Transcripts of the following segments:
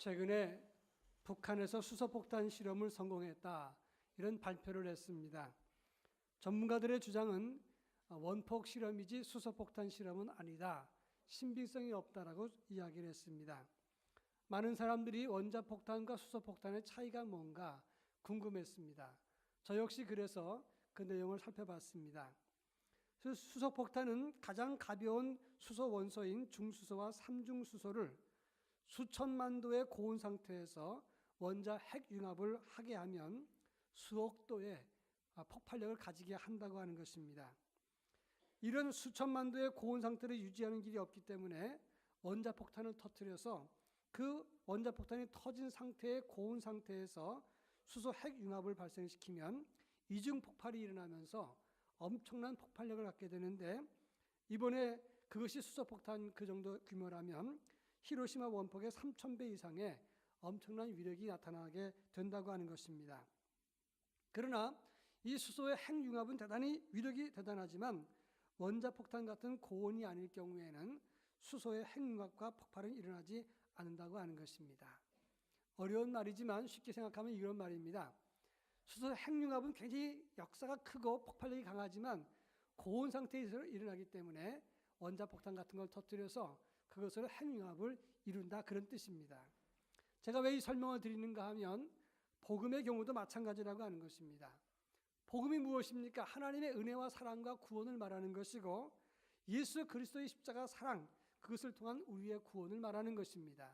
최근에 북한에서 수소폭탄 실험을 성공했다. 이런 발표를 했습니다. 전문가들의 주장은 원폭 실험이지 수소폭탄 실험은 아니다. 신빙성이 없다라고 이야기를 했습니다. 많은 사람들이 원자폭탄과 수소폭탄의 차이가 뭔가 궁금했습니다. 저 역시 그래서 그 내용을 살펴봤습니다. 수소폭탄은 가장 가벼운 수소 원소인 중수소와 삼중수소를 수천만 도의 고온 상태에서 원자 핵융합을 하게 하면 수억 도의 폭발력을 가지게 한다고 하는 것입니다. 이런 수천만 도의 고온 상태를 유지하는 길이 없기 때문에 원자 폭탄을 터뜨려서 그 원자 폭탄이 터진 상태의 고온 상태에서 수소 핵융합을 발생시키면 이중 폭발이 일어나면서 엄청난 폭발력을 갖게 되는데 이번에 그것이 수소 폭탄 그 정도 규모라면 히로시마 원폭의 3,000배 이상의 엄청난 위력이 나타나게 된다고 하는 것입니다. 그러나 이 수소의 핵융합은 대단히 위력이 대단하지만 원자폭탄 같은 고온이 아닐 경우에는 수소의 핵융합과 폭발은 일어나지 않는다고 하는 것입니다. 어려운 말이지만 쉽게 생각하면 이런 말입니다. 수소 핵융합은 굉장히 역사가 크고 폭발력이 강하지만 고온 상태에서 일어나기 때문에 원자폭탄 같은 걸 터뜨려서 그것으로 핵융합을 이룬다 그런 뜻입니다. 제가 왜 이 설명을 드리는가 하면 복음의 경우도 마찬가지라고 하는 것입니다. 복음이 무엇입니까? 하나님의 은혜와 사랑과 구원을 말하는 것이고 예수 그리스도의 십자가 사랑 그것을 통한 우리의 구원을 말하는 것입니다.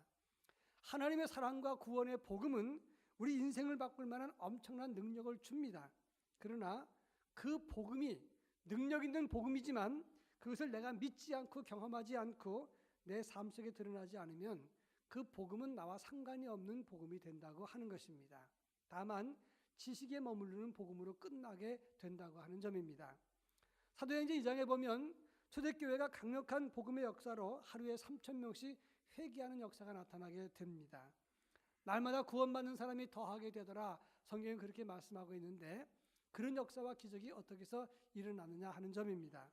하나님의 사랑과 구원의 복음은 우리 인생을 바꿀 만한 엄청난 능력을 줍니다. 그러나 그 복음이 능력 있는 복음이지만 그것을 내가 믿지 않고 경험하지 않고 내 삶 속에 드러나지 않으면 그 복음은 나와 상관이 없는 복음이 된다고 하는 것입니다. 다만 지식에 머무르는 복음으로 끝나게 된다고 하는 점입니다. 사도행전 2장에 보면 초대교회가 강력한 복음의 역사로 하루에 3천 명씩 회개하는 역사가 나타나게 됩니다. 날마다 구원받는 사람이 더하게 되더라. 성경은 그렇게 말씀하고 있는데 그런 역사와 기적이 어떻게 해서 일어나느냐 하는 점입니다.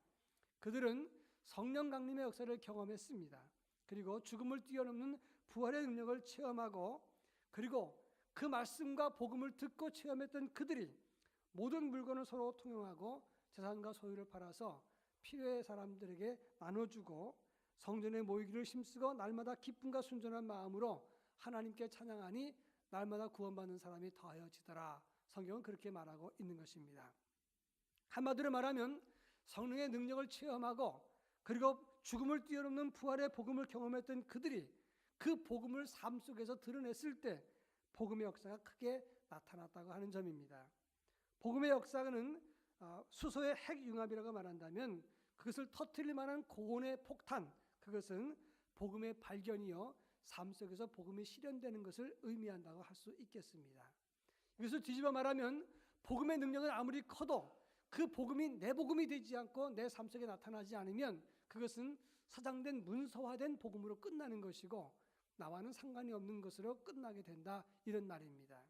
그들은 성령 강림의 역사를 경험했습니다. 그리고 죽음을 뛰어넘는 부활의 능력을 체험하고 그리고 그 말씀과 복음을 듣고 체험했던 그들이 모든 물건을 서로 통용하고 재산과 소유를 팔아서 필요의 사람들에게 나눠주고 성전에 모이기를 힘쓰고 날마다 기쁨과 순전한 마음으로 하나님께 찬양하니 날마다 구원받는 사람이 더하여지더라. 성경은 그렇게 말하고 있는 것입니다. 한마디로 말하면 성령의 능력을 체험하고 그리고 죽음을 뛰어넘는 부활의 복음을 경험했던 그들이 그 복음을 삶 속에서 드러냈을 때 복음의 역사가 크게 나타났다고 하는 점입니다. 복음의 역사는 어, 수소의 핵융합이라고 말한다면 그것을 터뜨릴 만한 고온의 폭탄, 그것은 복음의 발견이요 삶 속에서 복음이 실현되는 것을 의미한다고 할 수 있겠습니다. 이것을 뒤집어 말하면 복음의 능력은 아무리 커도 그 복음이 내 복음이 되지 않고 내 삶 속에 나타나지 않으면 그것은 사장된 문서화된 복음으로 끝나는 것이고 나와는 상관이 없는 것으로 끝나게 된다 이런 말입니다.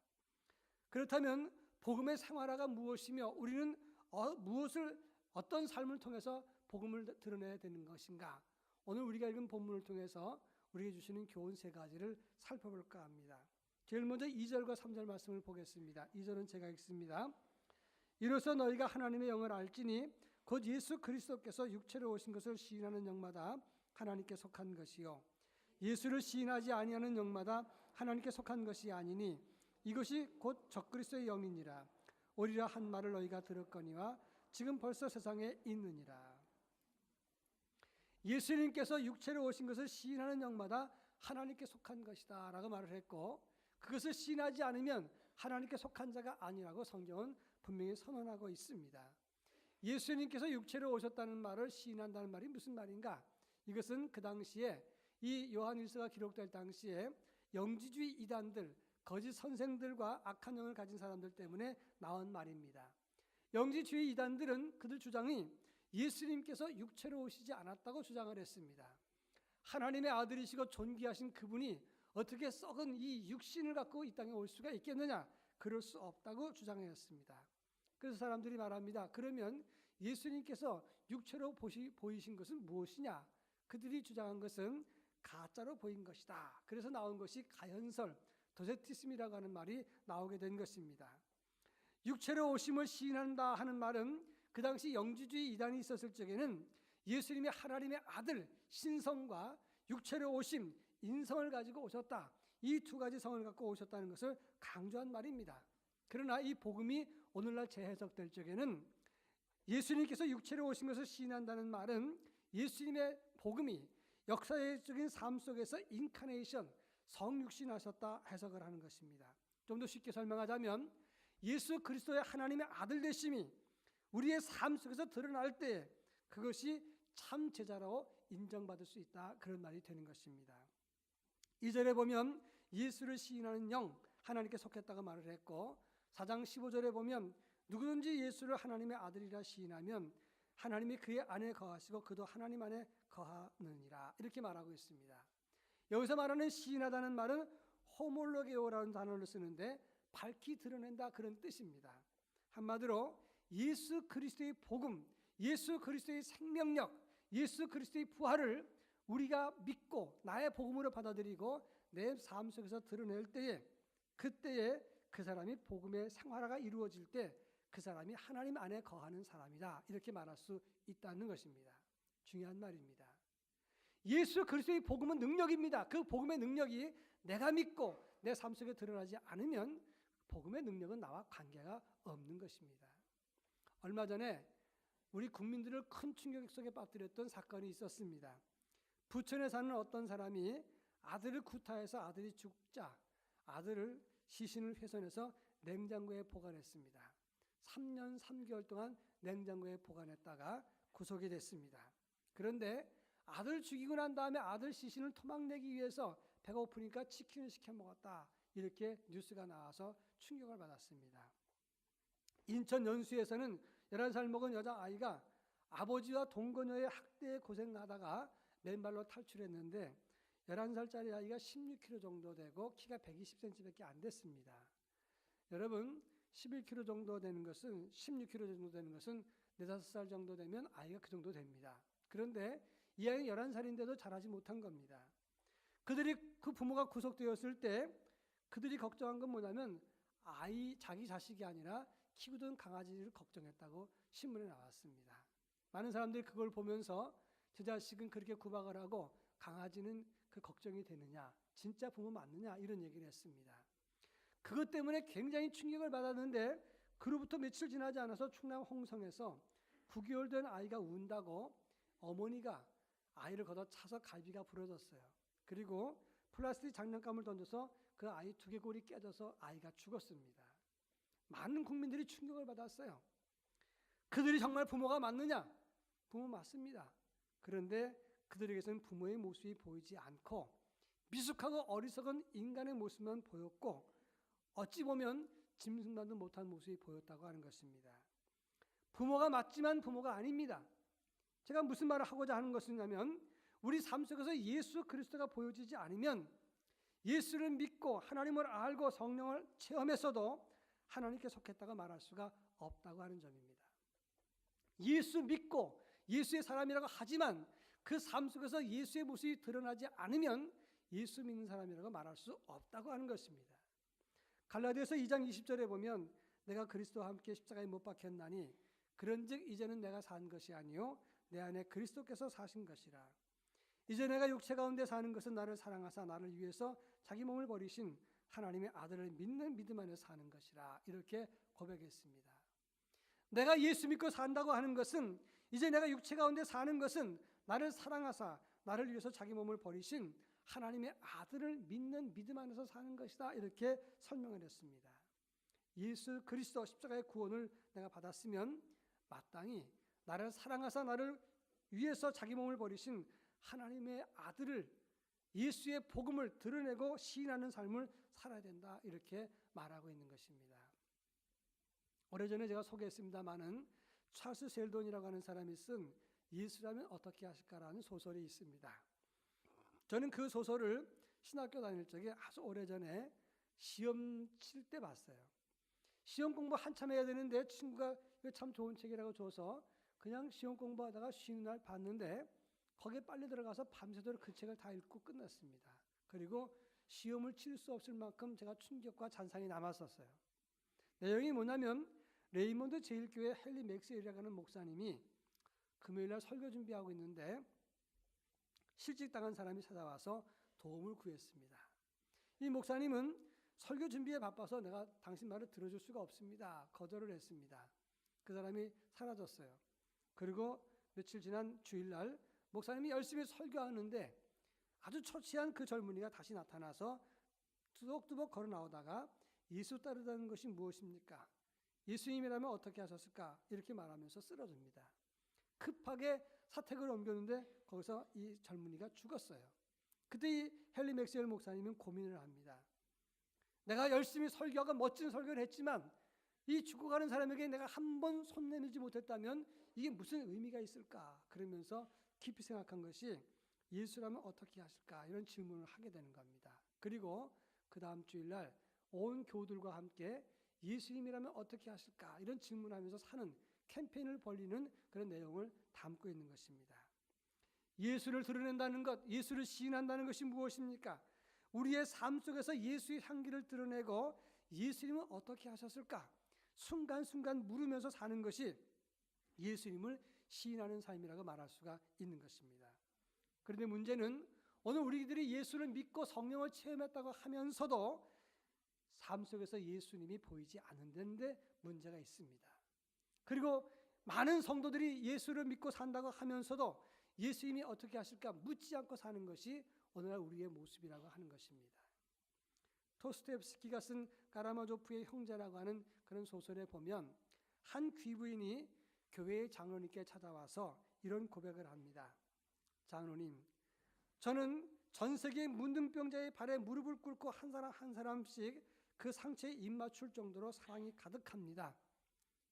그렇다면 복음의 생활화가 무엇이며 우리는 어, 무엇을 어떤 삶을 통해서 복음을 드러내야 되는 것인가? 오늘 우리가 읽은 본문을 통해서 우리에게 주시는 교훈 세 가지를 살펴볼까 합니다. 제일 먼저 2절과 3절 말씀을 보겠습니다. 2절은 제가 읽습니다. 이로써 너희가 하나님의 영을 알지니 곧 예수 그리스도께서 육체로 오신 것을 시인하는 영마다 하나님께 속한 것이요. 예수를 시인하지 아니하는 영마다 하나님께 속한 것이 아니니 이것이 곧 적그리스도의 영이니라. 오리라 한 말을 너희가 들었거니와 지금 벌써 세상에 있느니라. 예수님께서 육체로 오신 것을 시인하는 영마다 하나님께 속한 것이다 라고 말을 했고 그것을 시인하지 않으면 하나님께 속한 자가 아니라고 성경은 분명히 선언하고 있습니다. 예수님께서 육체로 오셨다는 말을 시인한다는 말이 무슨 말인가? 이것은 그 당시에 이 요한일서가 기록될 당시에 영지주의 이단들, 거짓 선생들과 악한 영을 가진 사람들 때문에 나온 말입니다. 영지주의 이단들은 그들 주장이 예수님께서 육체로 오시지 않았다고 주장을 했습니다. 하나님의 아들이시고 존귀하신 그분이 어떻게 썩은 이 육신을 갖고 이 땅에 올 수가 있겠느냐? 그럴 수 없다고 주장하였습니다. 그래서 사람들이 말합니다. 그러면 예수님께서 육체로 보시, 보이신 것은 무엇이냐? 그들이 주장한 것은 가짜로 보인 것이다. 그래서 나온 것이 가현설, 도세티즘이라고 하는 말이 나오게 된 것입니다. 육체로 오심을 시인한다 하는 말은 그 당시 영주주의 이단이 있었을 적에는 예수님이 하나님의 아들 신성과 육체로 오심 인성을 가지고 오셨다. 이 두 가지 성을 갖고 오셨다는 것을 강조한 말입니다. 그러나 이 복음이 오늘날 재해석될 적에는 예수님께서 육체로 오신 것을 시인한다는 말은 예수님의 복음이 역사적인 삶 속에서 인카네이션 성육신하셨다 해석을 하는 것입니다. 좀 더 쉽게 설명하자면 예수 그리스도의 하나님의 아들 되심이 우리의 삶 속에서 드러날 때 그것이 참 제자로 인정받을 수 있다 그런 말이 되는 것입니다. 이절에 보면 예수를 시인하는 영 하나님께 속했다고 말을 했고 4장 15절에 보면 누구든지 예수를 하나님의 아들이라 시인하면 하나님이 그의 안에 거하시고 그도 하나님 안에 거하느니라 이렇게 말하고 있습니다. 여기서 말하는 시인하다는 말은 호몰로게오라는 단어를 쓰는데 밝히 드러낸다 그런 뜻입니다. 한마디로 예수 그리스도의 복음, 예수 그리스도의 생명력, 예수 그리스도의 부활을 우리가 믿고 나의 복음으로 받아들이고 내 삶 속에서 드러낼 때에 그때에 그 사람이 복음의 생활화가 이루어질 때 그 사람이 하나님 안에 거하는 사람이다. 이렇게 말할 수 있다는 것입니다. 중요한 말입니다. 예수 그리스도의 복음은 능력입니다. 그 복음의 능력이 내가 믿고 내 삶 속에 드러나지 않으면 복음의 능력은 나와 관계가 없는 것입니다. 얼마 전에 우리 국민들을 큰 충격 속에 빠뜨렸던 사건이 있었습니다. 부천에 사는 어떤 사람이 아들을 구타해서 아들이 죽자 아들을 시신을 훼손해서 냉장고에 보관했습니다. 3년 3개월 동안 냉장고에 보관했다가 구속이 됐습니다. 그런데 아들 죽이고 난 다음에 아들 시신을 토막내기 위해서 배고프니까 치킨을 시켜 먹었다. 이렇게 뉴스가 나와서 충격을 받았습니다. 인천 연수에서는 11살 먹은 여자아이가 아버지와 동거녀의 학대에 고생하다가 맨발로 탈출했는데 11살짜리 아이가 16kg 정도 되고 키가 120cm밖에 안 됐습니다. 여러분 11kg 정도 되는 것은 16kg 정도 되는 것은 4, 5살 정도 되면 아이가 그 정도 됩니다. 그런데 이 아이는 11살인데도 자라지 못한 겁니다. 그들이 그 부모가 구속되었을 때 그들이 걱정한 건 뭐냐면 아이 자기 자식이 아니라 키우던 강아지를 걱정했다고 신문에 나왔습니다. 많은 사람들이 그걸 보면서 제 자식은 그렇게 구박을 하고 강아지는 그 걱정이 되느냐, 진짜 부모 맞느냐 이런 얘기를 했습니다. 그것 때문에 굉장히 충격을 받았는데 그로부터 며칠 지나지 않아서 충남 홍성에서 9개월 된 아이가 운다고 어머니가 아이를 걷어 차서 갈비가 부러졌어요. 그리고 플라스틱 장난감을 던져서 그 아이 두개골이 깨져서 아이가 죽었습니다. 많은 국민들이 충격을 받았어요. 그들이 정말 부모가 맞느냐? 부모 맞습니다. 그런데 그들에게서는 부모의 모습이 보이지 않고 미숙하고 어리석은 인간의 모습만 보였고 어찌 보면 짐승만도 못한 모습이 보였다고 하는 것입니다. 부모가 맞지만 부모가 아닙니다. 제가 무슨 말을 하고자 하는 것이냐면 우리 삶 속에서 예수 그리스도가 보여지지 않으면 예수를 믿고 하나님을 알고 성령을 체험했어도 하나님께 속했다가 말할 수가 없다고 하는 점입니다. 예수 믿고 예수의 사람이라고 하지만 그 삶 속에서 예수의 모습이 드러나지 않으면 예수 믿는 사람이라고 말할 수 없다고 하는 것입니다. 갈라디아서 2장 20절에 보면 내가 그리스도와 함께 십자가에 못 박혔나니 그런즉 이제는 내가 산 것이 아니요 내 안에 그리스도께서 사신 것이라. 이제 내가 육체 가운데 사는 것은 나를 사랑하사 나를 위해서 자기 몸을 버리신 하나님의 아들을 믿는 믿음 안에 사는 것이라 이렇게 고백했습니다. 내가 예수 믿고 산다고 하는 것은 이제 내가 육체 가운데 사는 것은 나를 사랑하사 나를 위해서 자기 몸을 버리신 하나님의 아들을 믿는 믿음 안에서 사는 것이다 이렇게 설명을 했습니다. 예수 그리스도 십자가의 구원을 내가 받았으면 마땅히 나를 사랑하사 나를 위해서 자기 몸을 버리신 하나님의 아들을 예수의 복음을 드러내고 시인하는 삶을 살아야 된다 이렇게 말하고 있는 것입니다. 오래전에 제가 소개했습니다마는 찰스 셀돈이라고 하는 사람이 쓴 예수라면 어떻게 하실까라는 소설이 있습니다. 저는 그 소설을 신학교 다닐 적에 아주 오래전에 시험 칠 때 봤어요. 시험 공부 한참 해야 되는데 친구가 이거 참 좋은 책이라고 줘서 그냥 시험 공부하다가 쉬는 날 봤는데 거기에 빨리 들어가서 밤새도록 그 책을 다 읽고 끝났습니다. 그리고 시험을 칠 수 없을 만큼 제가 충격과 잔상이 남았었어요. 내용이 뭐냐면 레이몬드 제일교회 헨리 맥스웰이라고 하는 목사님이 금요일 날 설교 준비하고 있는데 실직당한 사람이 찾아와서 도움을 구했습니다. 이 목사님은 설교 준비에 바빠서 내가 당신 말을 들어줄 수가 없습니다. 거절을 했습니다. 그 사람이 사라졌어요. 그리고 며칠 지난 주일날 목사님이 열심히 설교하는데 아주 초췌한 그 젊은이가 다시 나타나서 두벅두벅 걸어 나오다가 예수 따르다는 것이 무엇입니까? 예수님이라면 어떻게 하셨을까? 이렇게 말하면서 쓰러집니다. 급하게 사택을 옮겼는데 거기서 이 젊은이가 죽었어요. 그때 이 헨리 맥스웰 목사님은 고민을 합니다. 내가 열심히 설교하고 멋진 설교를 했지만 이 죽어가는 사람에게 내가 한 번 손 내밀지 못했다면 이게 무슨 의미가 있을까? 그러면서 깊이 생각한 것이 예수라면 어떻게 하실까? 이런 질문을 하게 되는 겁니다. 그리고 그 다음 주일날 온 교우들과 함께 예수님이라면 어떻게 하실까? 이런 질문하면서 사는 캠페인을 벌리는 그런 내용을 담고 있는 것입니다. 예수를 드러낸다는 것, 예수를 시인한다는 것이 무엇입니까? 우리의 삶 속에서 예수의 향기를 드러내고 예수님은 어떻게 하셨을까? 순간순간 물으면서 사는 것이 예수님을 시인하는 삶이라고 말할 수가 있는 것입니다. 그런데 문제는 오늘 우리들이 예수를 믿고 성령을 체험했다고 하면서도 삶 속에서 예수님이 보이지 않는데 문제가 있습니다. 그리고 많은 성도들이 예수를 믿고 산다고 하면서도 예수님이 어떻게 하실까 묻지 않고 사는 것이 오늘날 우리의 모습이라고 하는 것입니다. 토스토옙스키가 쓴 까라마조프의 형제라고 하는 그런 소설에 보면 한 귀부인이 교회의 장로님께 찾아와서 이런 고백을 합니다. 장로님, 저는 전 세계 문둥병자의 발에 무릎을 꿇고 한 사람 한 사람씩 그 상처에 입 맞출 정도로 사랑이 가득합니다.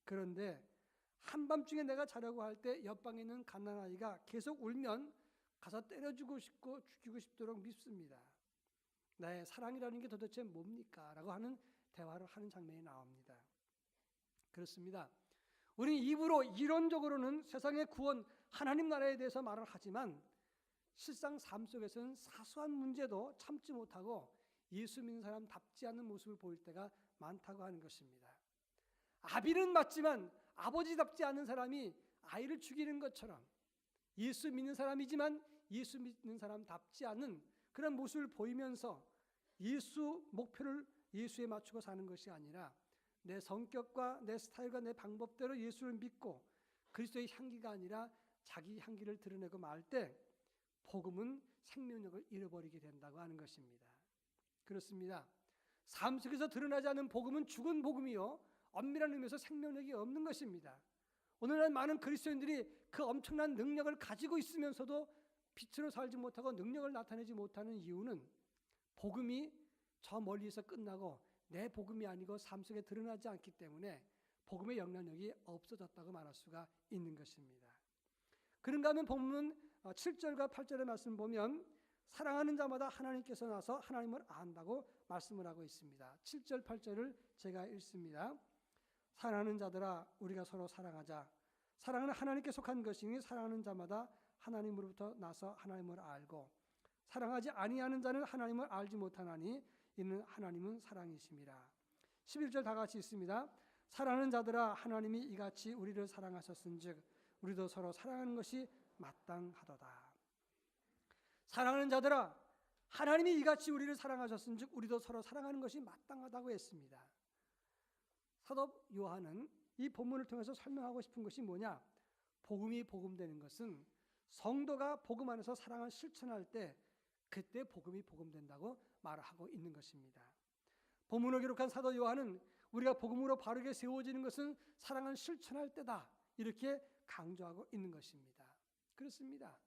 그런데 한밤중에 내가 자려고 할 때 옆방에 있는 갓난아이가 계속 울면 가서 때려주고 싶고 죽이고 싶도록 밉습니다. 나의 사랑이라는 게 도대체 뭡니까? 라고 하는 대화를 하는 장면이 나옵니다. 그렇습니다. 우리 입으로 이론적으로는 세상의 구원, 하나님 나라에 대해서 말을 하지만 실상 삶 속에서는 사소한 문제도 참지 못하고 예수 믿는 사람 답지 않는 모습을 보일 때가 많다고 하는 것입니다. 아비는 맞지만 아버지답지 않은 사람이 아이를 죽이는 것처럼 예수 믿는 사람이지만 예수 믿는 사람답지 않은 그런 모습을 보이면서 예수 목표를 예수에 맞추고 사는 것이 아니라 내 성격과 내 스타일과 내 방법대로 예수를 믿고 그리스도의 향기가 아니라 자기 향기를 드러내고 말 때 복음은 생명력을 잃어버리게 된다고 하는 것입니다. 그렇습니다. 삶 속에서 드러나지 않는 복음은 죽은 복음이요 엄밀한 의미에서 생명력이 없는 것입니다. 오늘날 많은 그리스도인들이 그 엄청난 능력을 가지고 있으면서도 빛으로 살지 못하고 능력을 나타내지 못하는 이유는 복음이 저 멀리에서 끝나고 내 복음이 아니고 삶 속에 드러나지 않기 때문에 복음의 영향력이 없어졌다고 말할 수가 있는 것입니다. 그런가 하면 본문 7절과 어, 8절의 말씀 보면 사랑하는 자마다 하나님께서 나서 하나님을 안다고 말씀을 하고 있습니다. 7절 8절을 제가 읽습니다. 사랑하는 자들아 우리가 서로 사랑하자. 사랑은 하나님께 속한 것이니 사랑하는 자마다 하나님으로부터 나서 하나님을 알고 사랑하지 아니하는 자는 하나님을 알지 못하나니 이는 하나님은 사랑이심이라. 11절 다 같이 있습니다. 사랑하는 자들아 하나님이 이같이 우리를 사랑하셨은즉 우리도 서로 사랑하는 것이 마땅하도다. 사랑하는 자들아 하나님이 이같이 우리를 사랑하셨은즉 우리도 서로 사랑하는 것이 마땅하다고 했습니다. 사도 요한은 이 본문을 통해서 설명하고 싶은 것이 뭐냐? 복음이 복음되는 것은 성도가 복음 안에서 사랑을 실천할 때 그때 복음이 복음된다고 말을 하고 있는 것입니다. 본문을 기록한 사도 요한은 우리가 복음으로 바르게 세워지는 것은 사랑을 실천할 때다. 이렇게 강조하고 있는 것입니다. 그렇습니다.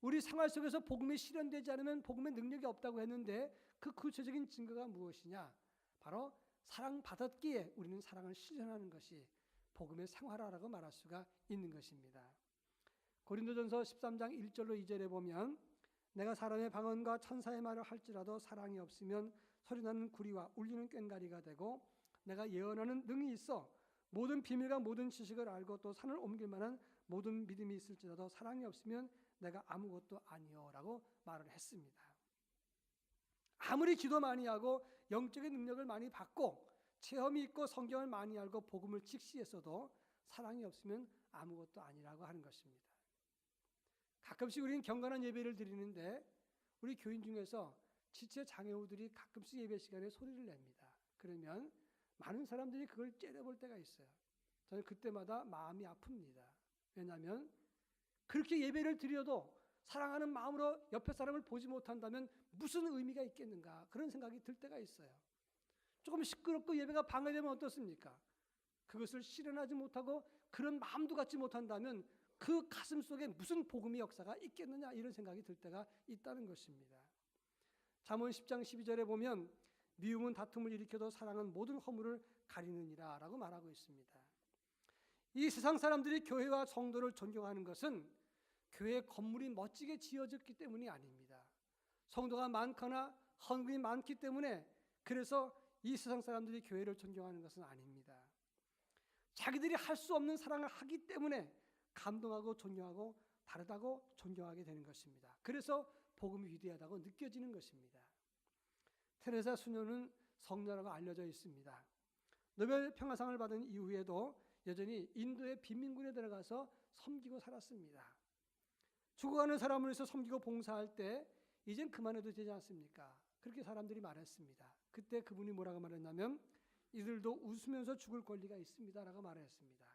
우리 생활 속에서 복음이 실현되지 않으면 복음의 능력이 없다고 했는데 그 구체적인 증거가 무엇이냐? 바로 사랑받았기에 우리는 사랑을 실현하는 것이 복음의 생활화라고 말할 수가 있는 것입니다. 고린도전서 13장 1절로 2절에 보면 내가 사람의 방언과 천사의 말을 할지라도 사랑이 없으면 소리나는 구리와 울리는 꽹가리가 되고 내가 예언하는 능이 있어 모든 비밀과 모든 지식을 알고 또 산을 옮길 만한 모든 믿음이 있을지라도 사랑이 없으면 내가 아무것도 아니요라고 말을 했습니다. 아무리 기도 많이 하고 영적인 능력을 많이 받고 체험이 있고 성경을 많이 알고 복음을 직시했어도 사랑이 없으면 아무것도 아니라고 하는 것입니다. 가끔씩 우리는 경건한 예배를 드리는데 우리 교인 중에서 지체 장애우들이 가끔씩 예배 시간에 소리를 냅니다. 그러면 많은 사람들이 그걸 째려볼 때가 있어요. 저는 그때마다 마음이 아픕니다. 왜냐하면 그렇게 예배를 드려도 사랑하는 마음으로 옆에 사람을 보지 못한다면 무슨 의미가 있겠는가 그런 생각이 들 때가 있어요. 조금 시끄럽고 예배가 방해되면 어떻습니까? 그것을 실현하지 못하고 그런 마음도 갖지 못한다면 그 가슴 속에 무슨 복음의 역사가 있겠느냐 이런 생각이 들 때가 있다는 것입니다. 잠언 10장 12절에 보면 미움은 다툼을 일으켜도 사랑은 모든 허물을 가리느니라라고 말하고 있습니다. 이 세상 사람들이 교회와 성도를 존경하는 것은 교회 건물이 멋지게 지어졌기 때문이 아닙니다. 성도가 많거나 헌금이 많기 때문에 그래서 이 세상 사람들이 교회를 존경하는 것은 아닙니다. 자기들이 할 수 없는 사랑을 하기 때문에 감동하고 존경하고 다르다고 존경하게 되는 것입니다. 그래서 복음이 위대하다고 느껴지는 것입니다. 테레사 수녀는 성녀라고 알려져 있습니다. 노벨 평화상을 받은 이후에도 여전히 인도의 빈민군에 들어가서 섬기고 살았습니다. 죽어가는 사람을 위해서 섬기고 봉사할 때 이젠 그만해도 되지 않습니까? 그렇게 사람들이 말했습니다. 그때 그분이 뭐라고 말했냐면 이들도 웃으면서 죽을 권리가 있습니다라고 말했습니다.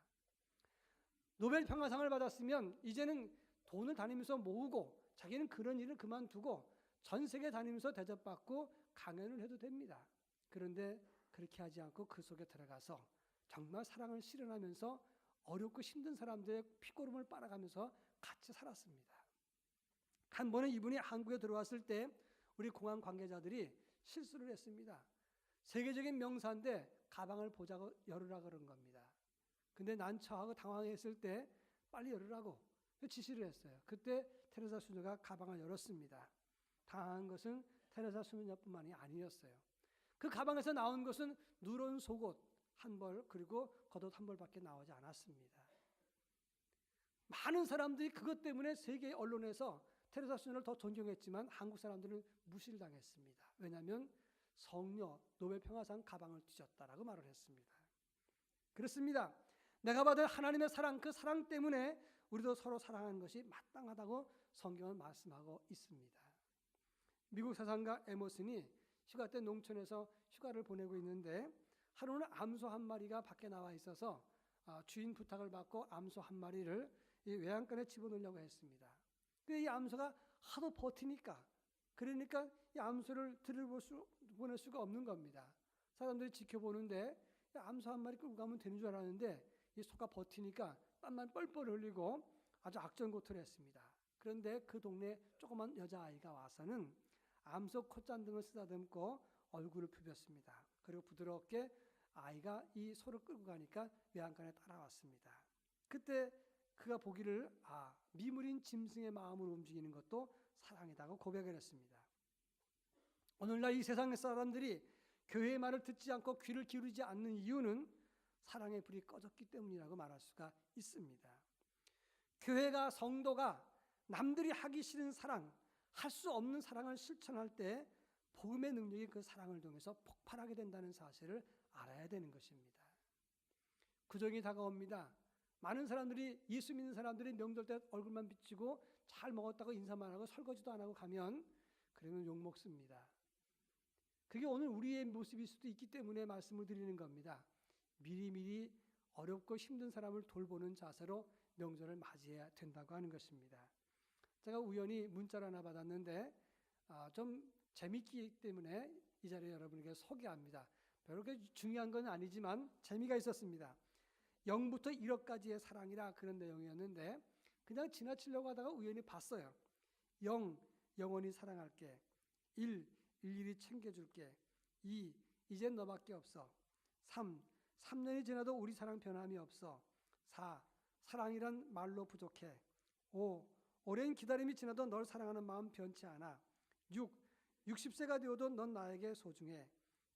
노벨 평화상을 받았으면 이제는 돈을 다니면서 모으고 자기는 그런 일을 그만두고 전 세계 다니면서 대접받고 강연을 해도 됩니다. 그런데 그렇게 하지 않고 그 속에 들어가서 정말 사랑을 실현하면서 어렵고 힘든 사람들의 피고름을 빨아가면서 같이 살았습니다. 한 번은 이분이 한국에 들어왔을 때 우리 공항 관계자들이 실수를 했습니다. 세계적인 명사인데 가방을 보자고 열으라 그런 겁니다. 근데 난처하고 당황했을 때 빨리 열으라고 지시를 했어요. 그때 테레사 수녀가 가방을 열었습니다. 당한 것은 테레사 수녀뿐만이 아니었어요. 그 가방에서 나온 것은 누런 속옷 한 벌 그리고 겉옷 한 벌밖에 나오지 않았습니다. 많은 사람들이 그것 때문에 세계 언론에서 테레사 수녀를 더 존경했지만 한국 사람들은 무시를 당했습니다. 왜냐하면 성녀 노벨 평화상 가방을 뒤졌다라고 말을 했습니다. 그렇습니다. 내가 받은 하나님의 사랑 그 사랑 때문에 우리도 서로 사랑하는 것이 마땅하다고 성경은 말씀하고 있습니다. 미국 사상가 에머슨이 휴가 때 농촌에서 휴가를 보내고 있는데 하루는 암소 한 마리가 밖에 나와 있어서 아, 주인 부탁을 받고 암소 한 마리를 외양간에 집어넣으려고 했습니다. 근데 이 암소가 하도 버티니까 그러니까 이 암소를 들여볼 수 보낼 수가 없는 겁니다. 사람들이 지켜보는데 암소 한 마리 끌고 가면 되는 줄 알았는데 이 소가 버티니까 땀만 뻘뻘 흘리고 아주 악전고투를 했습니다. 그런데 그 동네 조그만 여자아이가 와서는 암소 콧잔등을 쓰다듬고 얼굴을 비볐습니다. 그리고 부드럽게 아이가 이 소를 끌고 가니까 외양간에 따라왔습니다. 그때 그가 보기를 아 미물인 짐승의 마음으로 움직이는 것도 사랑이다고 고백을 했습니다. 오늘날 이 세상의 사람들이 교회의 말을 듣지 않고 귀를 기울이지 않는 이유는 사랑의 불이 꺼졌기 때문이라고 말할 수가 있습니다. 교회가 성도가 남들이 하기 싫은 사랑, 할 수 없는 사랑을 실천할 때 복음의 능력이 그 사랑을 통해서 폭발하게 된다는 사실을 알아야 되는 것입니다. 구정이 다가옵니다. 많은 사람들이 예수 믿는 사람들이 명절 때 얼굴만 비치고 잘 먹었다고 인사만 하고 설거지도 안 하고 가면 그러면 욕 먹습니다. 그게 오늘 우리의 모습일 수도 있기 때문에 말씀을 드리는 겁니다. 미리미리 어렵고 힘든 사람을 돌보는 자세로 명절을 맞이해야 된다고 하는 것입니다. 제가 우연히 문자를 하나 받았는데 아, 좀 재밌기 때문에 이 자리에 여러분에게 소개합니다. 별로 중요한 건 아니지만 재미가 있었습니다. 0부터 1억까지의 사랑이라 그런 내용이었는데 그냥 지나치려고 하다가 우연히 봤어요. 0, 영원히 사랑할게. 1, 일일이 챙겨줄게. 2. 이젠 너밖에 없어. 3. 3년이 지나도 우리 사랑 변함이 없어. 4. 사랑이란 말로 부족해. 5. 오랜 기다림이 지나도 널 사랑하는 마음 변치 않아. 6. 60세가 되어도 넌 나에게 소중해.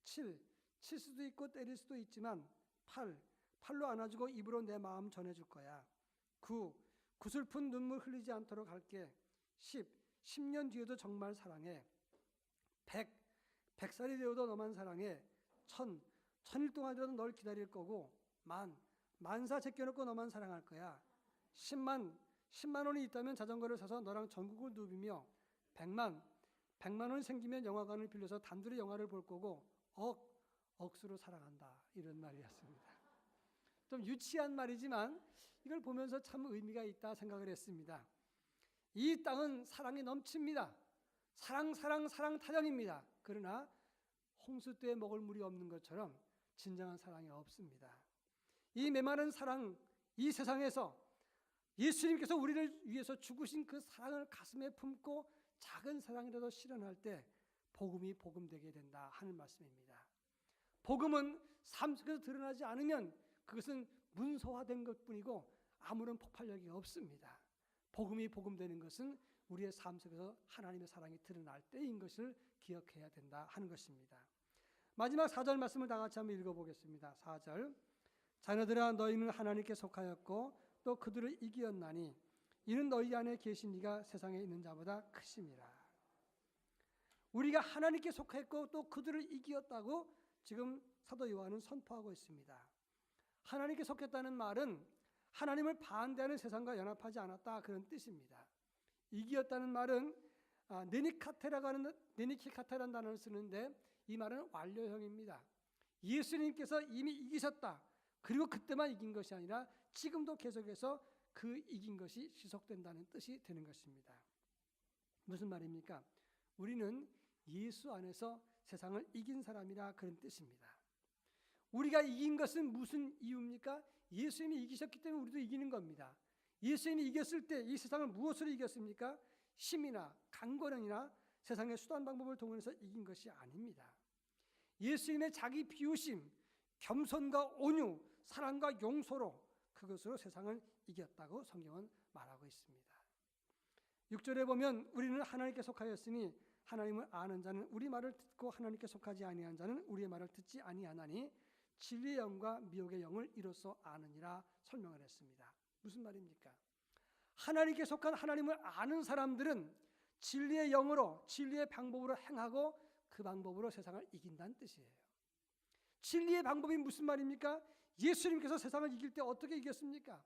7. 칠 수도 있고 때릴 수도 있지만 8. 팔로 안아주고 입으로 내 마음 전해줄 거야. 9. 구슬픈 눈물 흘리지 않도록 할게. 10, 10년 뒤에도 정말 사랑해. 100, 100살이 되어도 너만 사랑해. 1000, 천일 동안이라도 널 기다릴 거고 만, 만사 제껴놓고 너만 사랑할 거야. 10만, 10만 원이 있다면 자전거를 사서 너랑 전국을 누비며 100만, 100만 원이 생기면 영화관을 빌려서 단둘이 영화를 볼 거고 억, 억수로 사랑한다. 이런 말이었습니다. 좀 유치한 말이지만 이걸 보면서 참 의미가 있다 생각을 했습니다. 이 땅은 사랑이 넘칩니다. 사랑, 사랑, 사랑 타령입니다. 그러나 홍수대에 먹을 물이 없는 것처럼 진정한 사랑이 없습니다. 이 메마른 사랑, 이 세상에서 예수님께서 우리를 위해서 죽으신 그 사랑을 가슴에 품고 작은 사랑이라도 실현할 때 복음이 복음되게 된다 하는 말씀입니다. 복음은 삶 속에서 드러나지 않으면 그것은 문서화된 것 뿐이고 아무런 폭발력이 없습니다. 복음이 복음되는 것은 우리의 삶 속에서 하나님의 사랑이 드러날 때인 것을 기억해야 된다 하는 것입니다. 마지막 4절 말씀을 다 같이 한번 읽어보겠습니다. 4절 자녀들아 너희는 하나님께 속하였고 또 그들을 이기었나니 이는 너희 안에 계신 이가 세상에 있는 자보다 크심이라. 우리가 하나님께 속했고 또 그들을 이기었다고 지금 사도 요한은 선포하고 있습니다. 하나님께 속했다는 말은 하나님을 반대하는 세상과 연합하지 않았다 그런 뜻입니다. 이기었다는 말은 아, 네니카테라고 하는 네니키카테라는 단어를 쓰는데 이 말은 완료형입니다. 예수님께서 이미 이기셨다. 그리고 그때만 이긴 것이 아니라 지금도 계속해서 그 이긴 것이 지속된다는 뜻이 되는 것입니다. 무슨 말입니까? 우리는 예수 안에서 세상을 이긴 사람이라 그런 뜻입니다. 우리가 이긴 것은 무슨 이유입니까? 예수님이 이기셨기 때문에 우리도 이기는 겁니다. 예수님이 이겼을 때 이 세상을 무엇으로 이겼습니까? 힘이나 강권이나 세상의 수단 방법을 동원해서 이긴 것이 아닙니다. 예수님의 자기 비우심, 겸손과 온유, 사랑과 용서로 그것으로 세상을 이겼다고 성경은 말하고 있습니다. 6절에 보면 우리는 하나님께 속하였으니 하나님을 아는 자는 우리 말을 듣고 하나님께 속하지 아니한 자는 우리의 말을 듣지 아니하나니 진리의 영과 미혹의 영을 이로써 아느니라 설명을 했습니다. 무슨 말입니까? 하나님께 속한 하나님을 아는 사람들은 진리의 영으로 진리의 방법으로 행하고 그 방법으로 세상을 이긴다는 뜻이에요. 진리의 방법이 무슨 말입니까? 예수님께서 세상을 이길 때 어떻게 이겼습니까?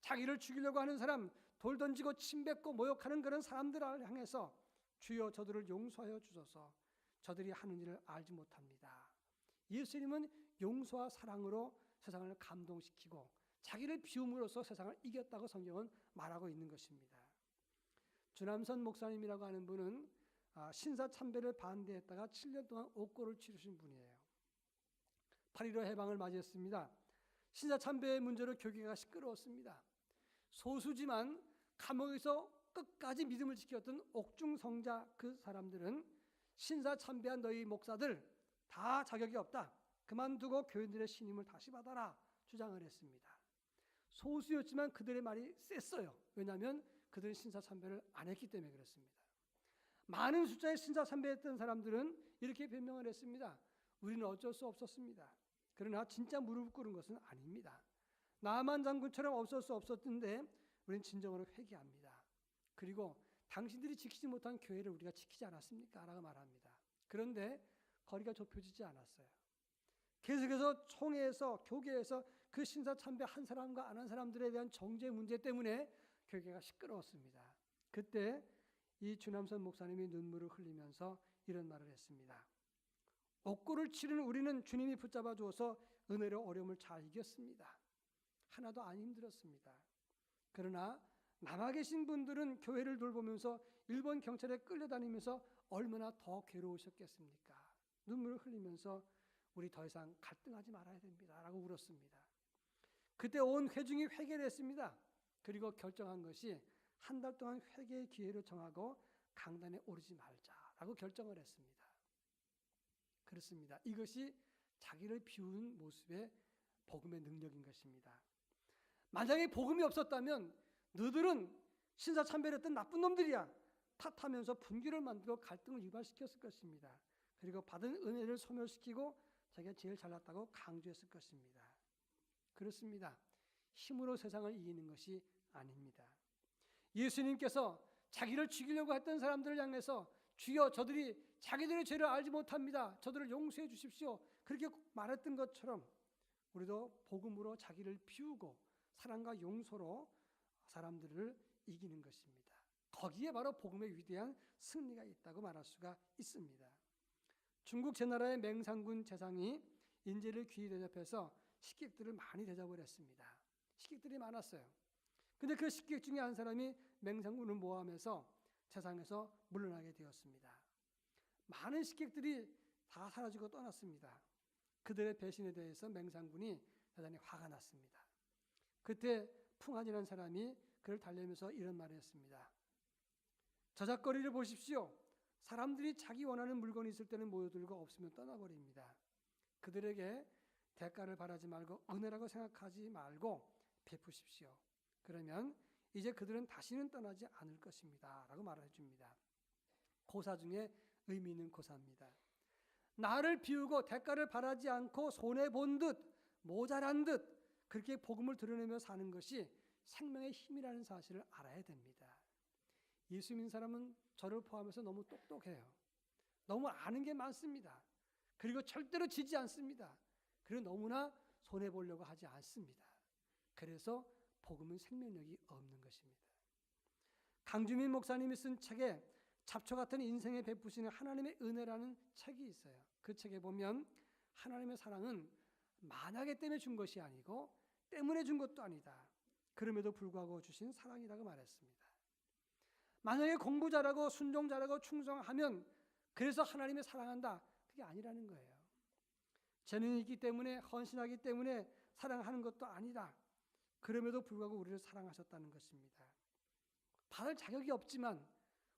자기를 죽이려고 하는 사람, 돌 던지고 침 뱉고 모욕하는 그런 사람들을 향해서 주여 저들을 용서하여 주소서. 저들이 하는 일을 알지 못합니다. 예수님은 용서와 사랑으로 세상을 감동시키고 자기를 비움으로써 세상을 이겼다고 성경은 말하고 있는 것입니다. 주남선 목사님이라고 하는 분은 아, 신사 참배를 반대했다가 7년 동안 옥고를 치르신 분이에요. 8.15 해방을 맞이했습니다. 신사 참배의 문제로 교계가 시끄러웠습니다. 소수지만 감옥에서 끝까지 믿음을 지켰던 옥중성자 그 사람들은 신사 참배한 너희 목사들 다 자격이 없다. 그만두고 교인들의 신임을 다시 받아라 주장을 했습니다. 소수였지만 그들의 말이 셌어요. 왜냐하면 그들은 신사 참배를 안 했기 때문에 그렇습니다. 많은 숫자의 신사 참배했던 사람들은 이렇게 변명을 했습니다. 우리는 어쩔 수 없었습니다. 그러나 진짜 무릎 꿇은 것은 아닙니다. 나만 장군처럼 없을 수 없었는데 우리는 진정으로 회개합니다. 그리고 당신들이 지키지 못한 교회를 우리가 지키지 않았습니까? 라고 말합니다. 그런데 거리가 좁혀지지 않았어요. 계속해서 총회에서 교계에서 그 신사 참배 한 사람과 안 한 사람들에 대한 정죄 문제 때문에 교계가 시끄러웠습니다. 그때 이 주남선 목사님이 눈물을 흘리면서 이런 말을 했습니다. 옥고를 치르는 우리는 주님이 붙잡아 주어서 은혜로 어려움을 잘 이겼습니다. 하나도 안 힘들었습니다. 그러나 남아 계신 분들은 교회를 돌보면서 일본 경찰에 끌려다니면서 얼마나 더 괴로우셨겠습니까? 눈물을 흘리면서 우리 더 이상 갈등하지 말아야 됩니다. 라고 울었습니다. 그때 온 회중이 회개를 했습니다. 그리고 결정한 것이 한 달 동안 회개의 기회를 정하고 강단에 오르지 말자라고 결정을 했습니다. 그렇습니다. 이것이 자기를 비우는 모습의 복음의 능력인 것입니다. 만약에 복음이 없었다면 너들은 신사 참배했던 나쁜 놈들이야. 탓하면서 분기를 만들고 갈등을 유발시켰을 것입니다. 그리고 받은 은혜를 소멸시키고 자기가 제일 잘났다고 강조했을 것입니다. 그렇습니다. 힘으로 세상을 이기는 것이 아닙니다. 예수님께서 자기를 죽이려고 했던 사람들을 향해서 주여 저들이 자기들의 죄를 알지 못합니다. 저들을 용서해 주십시오. 그렇게 말했던 것처럼 우리도 복음으로 자기를 비우고 사랑과 용서로 사람들을 이기는 것입니다. 거기에 바로 복음의 위대한 승리가 있다고 말할 수가 있습니다. 중국 제나라의 맹상군 재상이 인재를 귀히 대접해서 식객들을 많이 대접을 했습니다. 식객들이 많았어요. 근데 그 식객 중에 한 사람이 맹상군을 모함해서 세상에서 물러나게 되었습니다. 많은 식객들이 다 사라지고 떠났습니다. 그들의 배신에 대해서 맹상군이 대단히 화가 났습니다. 그때 풍한이라는 사람이 그를 달래면서 이런 말을 했습니다. 저작거리를 보십시오. 사람들이 자기 원하는 물건이 있을 때는 모여들고 없으면 떠나버립니다. 그들에게 대가를 바라지 말고 은혜라고 생각하지 말고 베푸십시오. 그러면 이제 그들은 다시는 떠나지 않을 것입니다. 라고 말해 줍니다. 고사 중에 의미 있는 고사입니다. 나를 비우고 대가를 바라지 않고 손해 본 듯 모자란 듯 그렇게 복음을 드러내며 사는 것이 생명의 힘이라는 사실을 알아야 됩니다. 예수 믿는 사람은 저를 포함해서 너무 똑똑해요. 너무 아는 게 많습니다. 그리고 절대로 지지 않습니다. 그리고 너무나 손해 보려고 하지 않습니다. 그래서 복음은 생명력이 없는 것입니다. 강주민 목사님이 쓴 책에 잡초 같은 인생에 베푸시는 하나님의 은혜라는 책이 있어요. 그 책에 보면 하나님의 사랑은 만약에 때문에 준 것이 아니고 때문에 준 것도 아니다. 그럼에도 불구하고 주신 사랑이라고 말했습니다. 만약에 공부 잘하고 순종 잘하고 충성하면 그래서 하나님의 사랑한다. 그게 아니라는 거예요. 재능이 있기 때문에 헌신하기 때문에 사랑하는 것도 아니다. 그럼에도 불구하고 우리를 사랑하셨다는 것입니다. 받을 자격이 없지만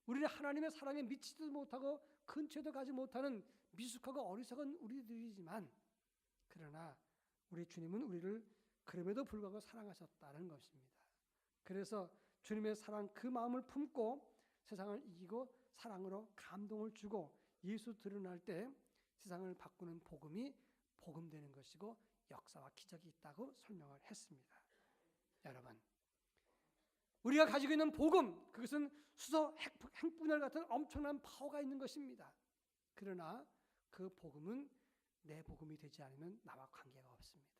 우리는 하나님의 사랑에 미치지도 못하고 근처에도 가지 못하는 미숙하고 어리석은 우리들이지만 그러나 우리 주님은 우리를 그럼에도 불구하고 사랑하셨다는 것입니다. 그래서 주님의 사랑 그 마음을 품고 세상을 이기고 사랑으로 감동을 주고 예수 드러날 때 세상을 바꾸는 복음이 복음되는 것이고 역사와 기적이 있다고 설명을 했습니다. 여러분, 우리가 가지고 있는 복음 그것은 수소 핵분열 같은 엄청난 파워가 있는 것입니다. 그러나 그 복음은 내 복음이 되지 않으면 나와 관계가 없습니다.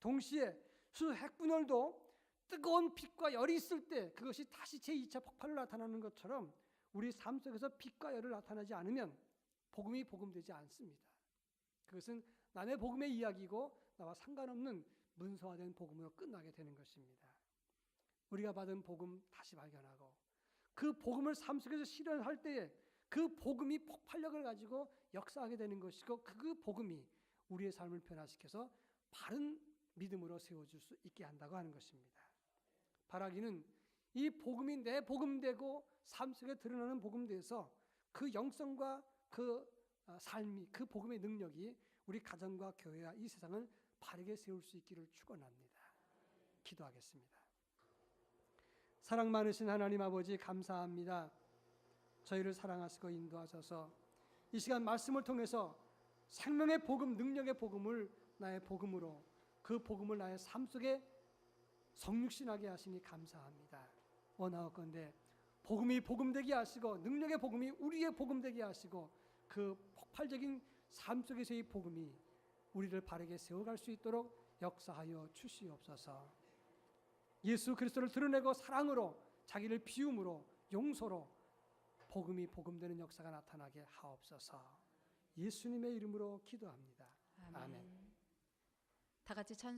동시에 수소 핵분열도 뜨거운 빛과 열이 있을 때 그것이 다시 제2차 폭발로 나타나는 것처럼 우리 삶 속에서 빛과 열을 나타나지 않으면 복음이 복음되지 않습니다. 그것은 남의 복음의 이야기고 나와 상관없는 문서화된 복음으로 끝나게 되는 것입니다. 우리가 받은 복음 다시 발견하고 그 복음을 삶 속에서 실현할 때에 그 복음이 폭발력을 가지고 역사하게 되는 것이고 그 복음이 우리의 삶을 변화시켜서 바른 믿음으로 세워줄 수 있게 한다고 하는 것입니다. 바라기는 이 복음이 내 복음되고 삶 속에 드러나는 복음돼서 그 영성과 그 어, 삶이 그 복음의 능력이 우리 가정과 교회와 이 세상을 바르게 세울 수 있기를 축원합니다. 기도하겠습니다. 사랑 많으신 하나님 아버지 감사합니다. 저희를 사랑하시고 인도하셔서 이 시간 말씀을 통해서 생명의 복음, 능력의 복음을 나의 복음으로 그 복음을 나의 삶 속에 성육신하게 하시니 감사합니다. 원하옵건대 복음이 복음되게 하시고 능력의 복음이 우리의 복음되게 하시고 그 폭발적인 삶 속에서의 복음이 우리를 바르게 세워갈 수 있도록 역사하여 주시옵소서. 예수 그리스도를 드러내고 사랑으로 자기를 비움으로 용서로 복음이 복음되는 역사가 나타나게 하옵소서. 예수님의 이름으로 기도합니다. 아멘. 다 같이 찬